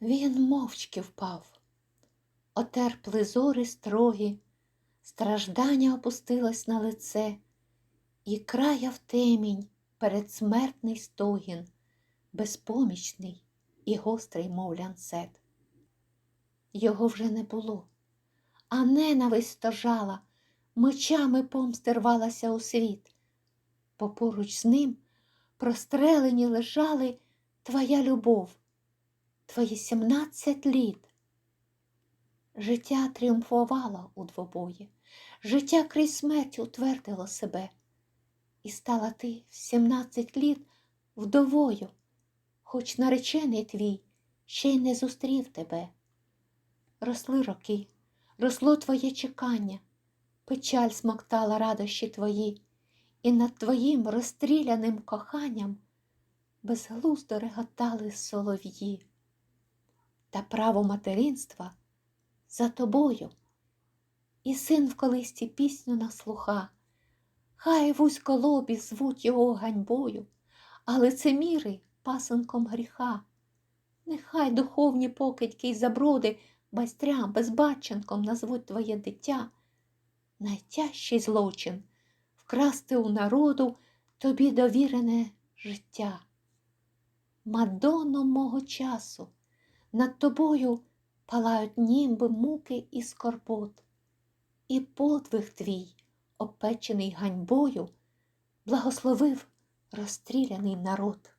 Він мовчки впав, отерпли зори строгі, страждання опустилось на лице, і краяв темінь передсмертний стогін, безпомічний і гострий, мов лянцет. Його вже не було, а ненависть стожала, мечами помсти рвалася у світ, бо поруч з ним прострелені лежали твоя любов, твої сімнадцять літ. Життя тріумфувало у двобої, життя крізь смерть утвердило себе, і стала ти в сімнадцять літ вдовою, хоч наречений твій ще й не зустрів тебе. Росли роки, росло твоє чекання, печаль смоктала радощі твої, і над твоїм розстріляним коханням безглуздо реготали солов'ї. Та право материнства за тобою, і син в колисті пісню наслуха, хай вузьколобі звуть його ганьбою, а лицеміри пасенком гріха. Нехай духовні покидьки й заброди байстрям, безбаченком назвуть твоє дитя. Найтяжчий злочин вкрасти у народу тобі довірене життя. Мадонно мого часу, над тобою палають німби муки і скорбот, і подвиг твій, опечений ганьбою, благословив розстріляний народ.